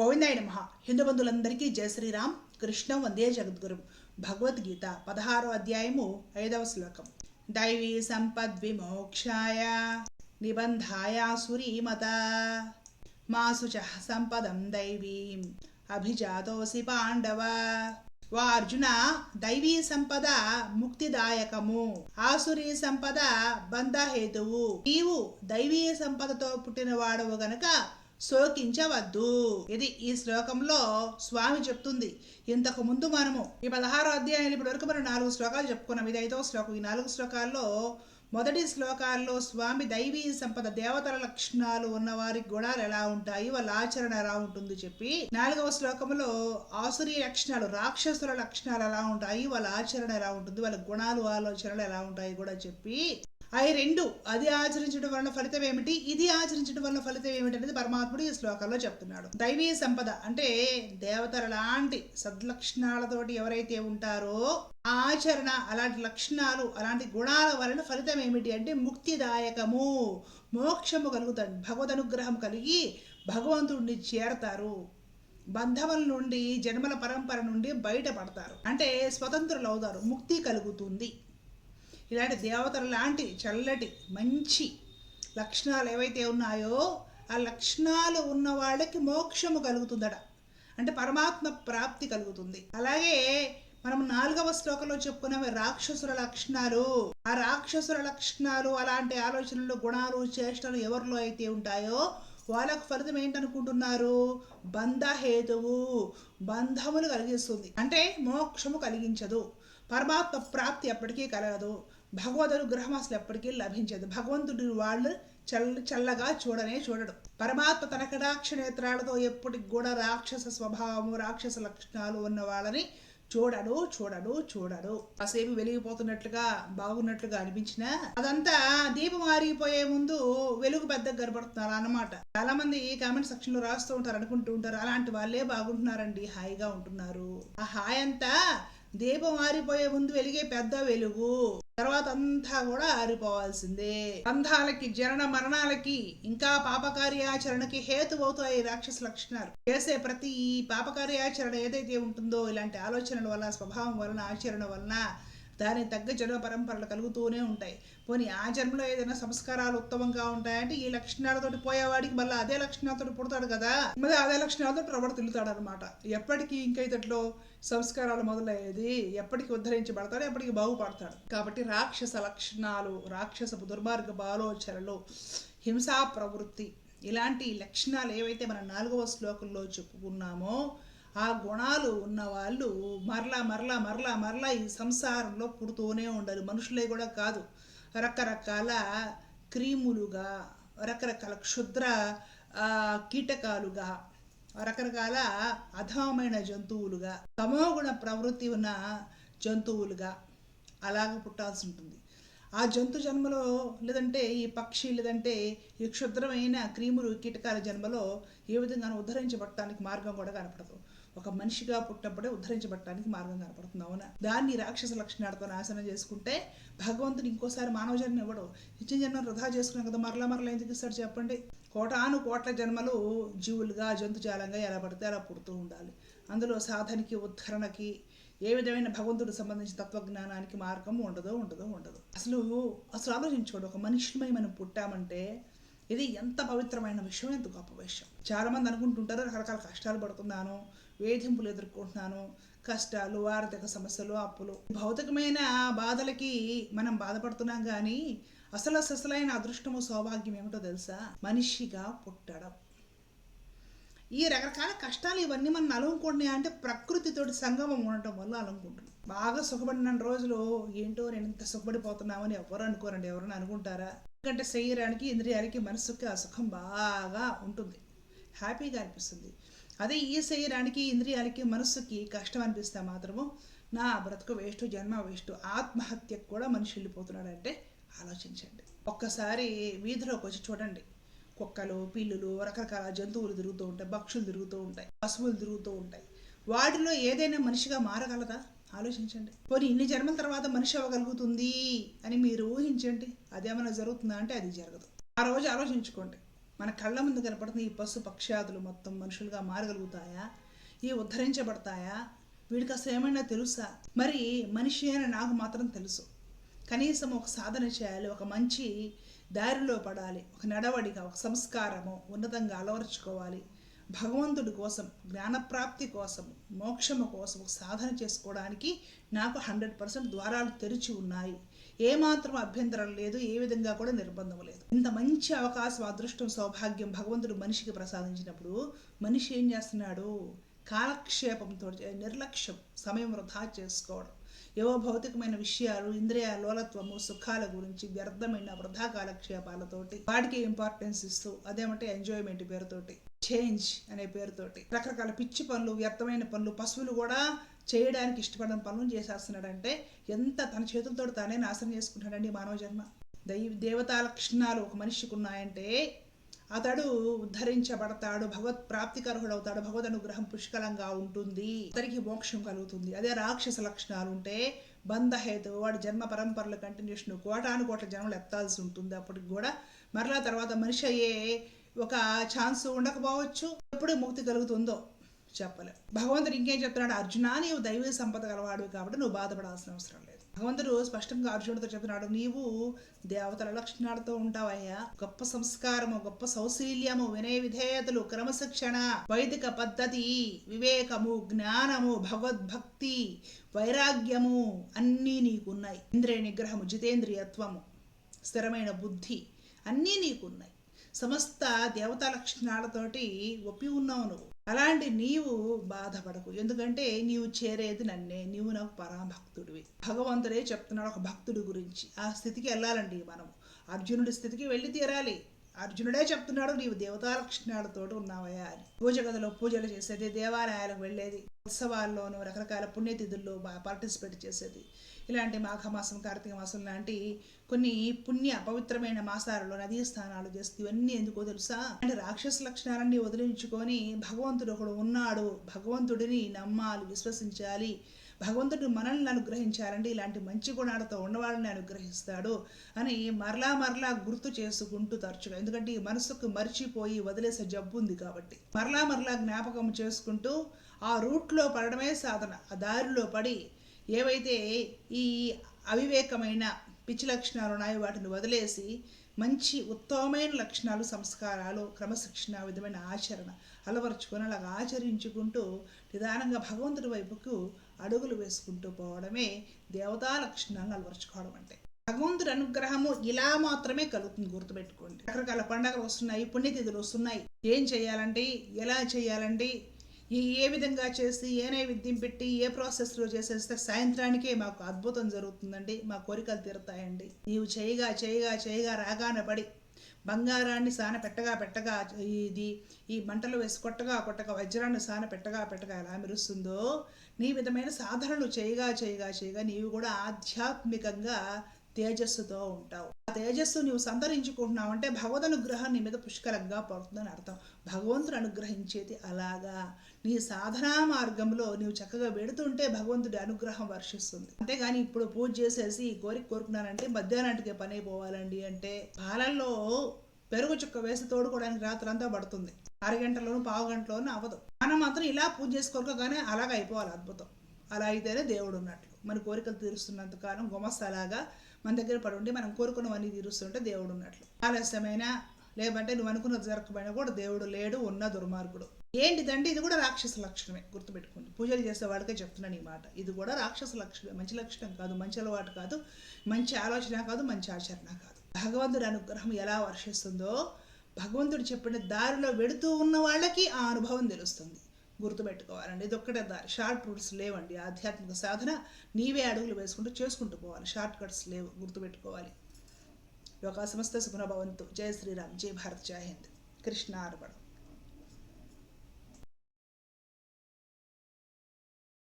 గోవిందాయ నమ. హిందూ బంధువులందరికీ జయ శ్రీరామ్. కృష్ణం వందే జగద్గురు. భగవద్గీత పదహారో అధ్యాయము ఐదవ శ్లోకం. దైవీ సంపద్విమోక్షాయ నిబంధాయ సురీమత. మాసు చ సంపదం దైవీం. అభిజాతోసి పాండవ. వా అర్జున దైవీ సంపద ముక్తిదాయకము. ఆసురీ సంపద బంధహేతువు. నీవు దైవీ సంపదతో పుట్టినవాడవు గనక శోకించవద్దు. ఇది ఈ శ్లోకంలో స్వామి చెప్తుంది. ఇంతకు ముందు మనము ఈ పదహారో అధ్యాయాలు ఇప్పటి వరకు మనం నాలుగు శ్లోకాలు చెప్పుకున్నాం. ఇది ఐదవ శ్లోకం. ఈ నాలుగు శ్లోకాల్లో మొదటి శ్లోకాల్లో స్వామి దైవీ సంపద దేవతల లక్షణాలు ఉన్న వారి గుణాలు ఎలా ఉంటాయి? వాళ్ళ ఆచరణ ఎలా ఉంటుంది చెప్పి నాలుగవ శ్లోకంలో ఆసురీ లక్షణాలు రాక్షసుల లక్షణాలు ఎలా ఉంటాయి? వాళ్ళ ఆచరణ ఎలా ఉంటుంది? వాళ్ళ గుణాలు ఆలోచనలు ఎలా ఉంటాయి కూడా చెప్పి అవి రెండు అది ఆచరించడం వలన ఫలితం ఏమిటి? ఇది ఆచరించడం వలన ఫలితం ఏమిటి అనేది పరమాత్ముడు ఈ శ్లోకంలో చెప్తున్నాడు. దైవీ సంపద అంటే దేవతల లాంటి సద్లక్షణాలతోటి ఎవరైతే ఉంటారో ఆచరణ అలాంటి లక్షణాలు అలాంటి గుణాల వలన ఫలితం ఏమిటి అంటే ముక్తిదాయకము మోక్షము కలుగుతాడు భగవద్ అనుగ్రహం కలిగి భగవంతుడిని చేరతారు. బంధముల నుండి జన్మల పరంపర నుండి బయటపడతారు. అంటే స్వతంత్రులు అవుతారు ముక్తి కలుగుతుంది. ఇలాంటి దేవతలు లాంటి చల్లటి మంచి లక్షణాలు ఏవైతే ఉన్నాయో ఆ లక్షణాలు ఉన్న వాళ్ళకి మోక్షము కలుగుతుందట. అంటే పరమాత్మ ప్రాప్తి కలుగుతుంది. అలాగే మనం నాలుగవ శ్లోకంలో చెప్పుకున్నవి రాక్షసుల లక్షణాలు. ఆ రాక్షసుల లక్షణాలు అలాంటి ఆలోచనలు గుణాలు చేష్టలు ఎవరిలో అయితే ఉంటాయో వాళ్ళకు ఫలితం ఏంటనుకుంటున్నారు? బంధహేతువు బంధములు కలిగిస్తుంది. అంటే మోక్షము కలిగించదు. పరమాత్మ ప్రాప్తి ఎప్పటికీ కలగదు. భగవద్ అనుగ్రహం అసలు ఎప్పటికీ లభించదు. భగవంతుడి వాళ్ళు చల్ల చల్లగా చూడనే చూడడు. పరమాత్మ తన కటాక్ష నేత్రాలతో ఎప్పటికి కూడా రాక్షస స్వభావము రాక్షస లక్షణాలు ఉన్న వాళ్ళని చూడడు చూడడు చూడడు కాసేపు వెలిగిపోతున్నట్లుగా బాగున్నట్లుగా అనిపించిన అదంతా దీపం ఆరిగిపోయే ముందు వెలుగు పెద్దగా కనబడుతున్నారు అన్నమాట. చాలా మంది కామెంట్ సెక్షన్లో రాస్తూ ఉంటారు అనుకుంటూ ఉంటారు. అలాంటి వాళ్ళే బాగుంటున్నారండి. హాయిగా ఉంటున్నారు. ఆ హాయ్ అంతా దీపం ఆరిపోయే ముందు వెలిగే పెద్ద వెలుగు. తర్వాత అంతా కూడా ఆరిపోవాల్సిందే. బంధాలకి జనన మరణాలకి ఇంకా పాపకార్యాచరణకి హేతు అవుతాయి రాక్షస లక్షణాలు. చేసే ప్రతి పాపకార్యాచరణ ఏదైతే ఉంటుందో ఇలాంటి ఆలోచనల వల్ల స్వభావం వలన ఆచరణ వలన దానికి తగ్గ జన్మ పరంపరలు కలుగుతూనే ఉంటాయి. పోనీ ఆ జన్మలో ఏదైనా సంస్కారాలు ఉత్తమంగా ఉంటాయంటే ఈ లక్షణాలతోటి పోయేవాడికి మళ్ళీ అదే లక్షణాలతో పుడతాడు కదా? మళ్ళీ అదే లక్షణాలతో ప్రబడి తిరుగుతాడు అనమాట ఎప్పటికీ ఇంకా ఇతట్లో సంస్కారాలు మొదలయ్యేది ఎప్పటికి ఉద్ధరించబడతాడు ఎప్పటికి బాగుపడతాడు. కాబట్టి రాక్షస లక్షణాలు రాక్షసపు దుర్మార్గపు ఆలోచనలు హింసా ప్రవృత్తి ఇలాంటి లక్షణాలు ఏవైతే మనం నాలుగవ శ్లోకంలో చెప్పుకున్నామో ఆ గుణాలు ఉన్న వాళ్ళు మరలా మరలా మరలా మరలా ఈ సంసారంలో పుడుతూనే ఉండాలి మనుషులే కూడా కాదు. రకరకాల క్రీములుగా రకరకాల క్షుద్ర కీటకాలుగా రకరకాల అధమమైన జంతువులుగా తమోగుణ ప్రవృత్తి ఉన్న జంతువులుగా అలాగ పుట్టాల్సి ఉంటుంది. ఆ జంతు జన్మలో లేదంటే ఈ పక్షి లేదంటే ఈ క్షుద్రమైన క్రీములు కీటకాల జన్మలో ఏ విధంగా ఉద్ధరించబడటానికి మార్గం కూడా కనపడదు. ఒక మనిషిగా పుట్టినప్పుడే ఉద్ధరించబడటానికి మార్గం కనపడుతుంది అవునా? దాన్ని రాక్షస లక్షణాలతో నాశనం చేసుకుంటే భగవంతుడు ఇంకోసారి మానవ జన్మ ఇవ్వడు. నిత్య జన్మ వృధా చేసుకున్నాం కదా మరలా మరలా ఎందుకు ఇస్తాడు చెప్పండి? కోటాను కోట్ల జన్మలు జీవులుగా జంతుజాలంగా ఎలా పడితే అలా పుడుతూ ఉండాలి. అందులో సాధనకి ఉద్ధరణకి ఏ విధమైన భగవంతుడికి సంబంధించిన తత్వజ్ఞానానికి మార్గం ఉండదు ఉండదు ఉండదు. అసలు అసలు ఆలోచించుకోండి ఒక మనిషిమై మనం పుట్టామంటే ఇది ఎంత పవిత్రమైన విషయం ఎంత గొప్ప విషయం. చాలామంది అనుకుంటుంటారు రకరకాల కష్టాలు పడుతున్నాను వేధింపులు ఎదుర్కొంటున్నాను. కష్టాలు ఆర్థిక సమస్యలు అప్పులు. భౌతికమైన బాధలకి మనం బాధపడుతున్నాం కానీ అసలు అసలైన అదృష్టము సౌభాగ్యం ఏమిటో తెలుసా? మనిషిగా పుట్టడం. ఈ రకరకాల కష్టాలు ఇవన్నీ మనం అలుముకుంటున్నాయి అంటే ప్రకృతితోటి సంగమం ఉండటం వల్ల అలుముకుంటున్నాం. బాగా సుఖపడిన రోజులు ఏంటో నేను ఇంత సుఖపడిపోతున్నామని ఎవరు అనుకోరండి. ఎవరైనా అనుకుంటారా? ఎందుకంటే శరీరానికి ఇంద్రియాలకి మనసుకి ఆ సుఖం బాగా ఉంటుంది. హ్యాపీగా అనిపిస్తుంది. అదే ఈ శరీరానికి ఇంద్రియాలకి మనస్సుకి కష్టం అనిపిస్తే మాత్రము నా బ్రతుకు వేస్ట్ జన్మ వేస్ట్ ఆత్మహత్యకు కూడా మనిషి వెళ్ళిపోతున్నాడంటే ఆలోచించండి. ఒక్కసారి వీధిలోకి వచ్చి చూడండి. కుక్కలు పిల్లులు రకరకాల జంతువులు తిరుగుతూ ఉంటాయి పక్షులు తిరుగుతూ ఉంటాయి పశువులు తిరుగుతూ ఉంటాయి. వాటిలో ఏదైనా మనిషిగా మారగలదా? ఆలోచించండి. పోనీ ఇన్ని జన్మల తర్వాత మనిషి అవ్వగలుగుతుంది అని మీరు ఊహించండి. అదేమైనా జరుగుతుందా అంటే అది జరగదు. ఆ రోజు ఆలోచించుకోండి. మన కళ్ళ ముందు కనపడుతున్న ఈ పశు పక్షాదులు మొత్తం మనుషులుగా మారగలుగుతాయా? ఈ ఉద్ధరించబడతాయా? వీడికి అసలు ఏమైనా తెలుసా? మరి మనిషి అని నాకు మాత్రం తెలుసు. కనీసం ఒక సాధన చేయాలి ఒక మంచి దారిలో పడాలి ఒక నడవడిక ఒక సంస్కారము ఉన్నతంగా అలవరుచుకోవాలి. భగవంతుడి కోసం జ్ఞానప్రాప్తి కోసం మోక్షము కోసం సాధన చేసుకోవడానికి నాకు హండ్రెడ్ పర్సెంట్ ద్వారాలు తెరిచి ఉన్నాయి. ఏమాత్రం అభ్యంతరం లేదు ఏ విధంగా కూడా నిర్బంధం లేదు. ఇంత మంచి అవకాశం అదృష్టం సౌభాగ్యం భగవంతుడు మనిషికి ప్రసాదించినప్పుడు మనిషి ఏం చేస్తున్నాడు? కాలక్షేపంతో నిర్లక్ష్యం సమయం వృధా చేసుకోవడం. ఏవో భౌతికమైన విషయాలు ఇంద్రియ లోలత్వము సుఖాల గురించి వ్యర్థమైన వృధా కాలక్షేపాలతోటి వాటికి ఇంపార్టెన్స్ ఇస్తూ అదేమంటే ఎంజాయ్మెంట్ పేరుతోటి చేంజ్ అనే పేరుతోటి రకరకాల పిచ్చి పనులు వ్యర్థమైన పనులు పశువులు కూడా చేయడానికి ఇష్టపడడం పనులు చేసేస్తున్నాడంటే ఎంత తన చేతులతో తానే నాశనం చేసుకుంటాడండి మానవ జన్మ. దైవ దేవతా లక్షణాలు ఒక మనిషికి ఉన్నాయంటే అతడు ఉద్ధరించబడతాడు భగవత్ ప్రాప్తికర్హుడవుతాడు భగవద్ అనుగ్రహం పుష్కలంగా ఉంటుంది అతనికి మోక్షం కలుగుతుంది. అదే రాక్షస లక్షణాలు ఉంటే బంధహేతు వాడు జన్మ పరంపరల కంటిన్యూషన్ కోటాను కోట్ల జన్మలు ఎత్తాల్సి ఉంటుంది. అప్పటికి కూడా మరలా తర్వాత మనిషి అయ్యే ఒక ఛాన్స్ ఉండకపోవచ్చు. ఎప్పుడు ముక్తి కలుగుతుందో చెప్పలేం. భగవంతుడు ఇంకేం చెప్తున్నాడు? అర్జున నీవు దైవ సంపద గలవాడు కాబట్టి నువ్వు బాధపడాల్సిన అవసరం లేదు. భగవంతుడు స్పష్టంగా అర్జునుడితో చెప్తున్నాడు నీవు దేవతల లక్షణాలతో ఉంటావయ్యా. గొప్ప సంస్కారము గొప్ప సౌశీల్యము వినయ విధేయతలు క్రమశిక్షణ వైదిక పద్ధతి వివేకము జ్ఞానము భగవద్భక్తి వైరాగ్యము అన్నీ నీకున్నాయి. ఇంద్రియ నిగ్రహము జితేంద్రియత్వము స్థిరమైన బుద్ధి అన్నీ నీకున్నాయి. సమస్త దేవతా లక్షణాలతోటి ఒప్పి ఉన్నావు నువ్వు. అలాంటి నీవు బాధపడకు. ఎందుకంటే నీవు చేరేది నన్నే. నీవు నాకు పరాభక్తుడివి భగవంతుడే చెప్తున్నాడు ఒక భక్తుడి గురించి. ఆ స్థితికి వెళ్ళాలండి మనం అర్జునుడి స్థితికి వెళ్ళి తీరాలి. అర్జునుడే చెప్తున్నాడు నీవు దేవతా లక్షణాలతో ఉన్నావయ్యా అని. పూజ గదిలో పూజలు చేసేది దేవాలయాలకు వెళ్ళేది ఉత్సవాల్లోనూ రకరకాల పుణ్యతిథుల్లో పార్టిసిపేట్ చేసేది. ఇలాంటి మాఘమాసం కార్తీక మాసం లాంటి కొన్ని పుణ్య పవిత్రమైన మాసాలలో నదీ స్థానాలు చేస్తూ ఇవన్నీ ఎందుకో తెలుసా? అంటే రాక్షస లక్షణాలన్నీ వదిలించుకొని భగవంతుడు ఒకడు ఉన్నాడు. భగవంతుడిని నమ్మాలి విశ్వసించాలి. భగవంతుడు మనల్ని అనుగ్రహించాలండి ఇలాంటి మంచి గుణాలతో ఉన్నవాళ్ళని అనుగ్రహిస్తాడు అని మరలా మరలా గుర్తు చేసుకుంటూ తరచుగా. ఎందుకంటే ఈ మనసుకు మర్చిపోయి వదిలేసే జబ్బు ఉంది కాబట్టి. మరలా మరలా జ్ఞాపకం చేసుకుంటూ ఆ రూట్లో పడడమే సాధన. ఆ దారిలో పడి ఏవైతే ఈ అవివేకమైన పిచ్చి లక్షణాలు ఉన్నాయో వాటిని వదిలేసి మంచి ఉత్తమమైన లక్షణాలు సంస్కారాలు క్రమశిక్షణ విధమైన ఆచరణ అలవరుచుకొని అలాగ ఆచరించుకుంటూ నిదానంగా భగవంతుడి వైపుకు అడుగులు వేసుకుంటూ పోవడమే దేవతా లక్షణాలను అలవరుచుకోవడం అంటే. భగవంతుడి అనుగ్రహము ఇలా మాత్రమే కలుగుతుంది గుర్తుపెట్టుకోండి. రకరకాల పండగలు వస్తున్నాయి పుణ్యతిథులు వస్తున్నాయి. ఏం చేయాలండి? ఎలా చేయాలండి? ఏ విధంగా చేసి ఏ నైవేద్యం పెట్టి ఏ ప్రాసెస్లో చేసేస్తే సాయంత్రానికే మాకు అద్భుతం జరుగుతుందండి. మా కోరికలు తీరుతాయండి. నీవు చేయగా చేయగా చేయగా రాగాన పడి బంగారాన్ని సాన పెట్టగా పెట్టగా ఇది ఈ మంటలు వేసి కొట్టగా కొట్టగా వజ్రాన్ని సాన పెట్టగా పెట్టగా ఎలా మెరుస్తుందో నీ విధమైన సాధనలు చేయగా చేయగా చేయగా నీవు కూడా ఆధ్యాత్మికంగా తేజస్సుతో ఉంటావు. తేజస్సు నువ్వు సంతరించుకుంటున్నావు అంటే భగవద్ అనుగ్రహం నీ మీద పుష్కలంగా పడుతుందని అర్థం. భగవంతుడు అనుగ్రహించేది అలాగా. నీ సాధనా మార్గంలో నువ్వు చక్కగా వెడుతుంటే భగవంతుడి అనుగ్రహం వర్షిస్తుంది. అంతేగాని ఇప్పుడు పూజ చేసేసి ఈ కోరిక కోరుకున్నానంటే మధ్యాహ్నాటికే పని అయిపోవాలండి అంటే పాలల్లో పెరుగు చుక్క వేసి తోడుకోవడానికి రాత్రంతా పడుతుంది. అరగంటలోను పావు గంటలోను అవ్వదు. మనం మాత్రం ఇలా పూజ చేసుకోరుకోగానే అలాగ అయిపోవాలి అద్భుతం. అలా అయితేనే దేవుడు ఉన్నట్లు మన కోరికలు తీరుస్తున్నంత కాలం గుమస్తలాగా మన దగ్గర పడి ఉండి మనం కోరుకున్నవన్నీ తీరుస్తుంటే దేవుడు ఉన్నట్లు. ఆలస్యమైన లేదంటే నువ్వు అనుకున్నది జరగకపోయినా కూడా దేవుడు లేడు ఉన్న దుర్మార్గుడు. ఏంటిదంటే ఇది కూడా రాక్షస లక్షణమే గుర్తుపెట్టుకోండి. పూజలు చేసే వాళ్ళకే చెప్తున్నాను ఈ మాట. ఇది కూడా రాక్షస లక్షణమే మంచి లక్షణం కాదు మంచి అలవాటు కాదు మంచి ఆలోచన కాదు మంచి ఆచరణ కాదు. భగవంతుడి అనుగ్రహం ఎలా వర్షిస్తుందో భగవంతుడు చెప్పిన దారిలో వెడుతూ ఉన్న వాళ్ళకి ఆ అనుభవం తెలుస్తుంది. గుర్తుపెట్టుకోవాలండి. ఇది ఒక్కటే దారి. షార్ట్ రూట్స్ లేవండి. ఆధ్యాత్మిక సాధన నీవే అడుగులు వేసుకుంటూ చేసుకుంటూ పోవాలి. షార్ట్ కట్స్ లేవు. గుర్తుపెట్టుకోవాలి. లోకా సమస్త సుగుణ భవంతు. జయ శ్రీరామ్. జై భారత్. జై హింద్. కృష్ణ అర్పణం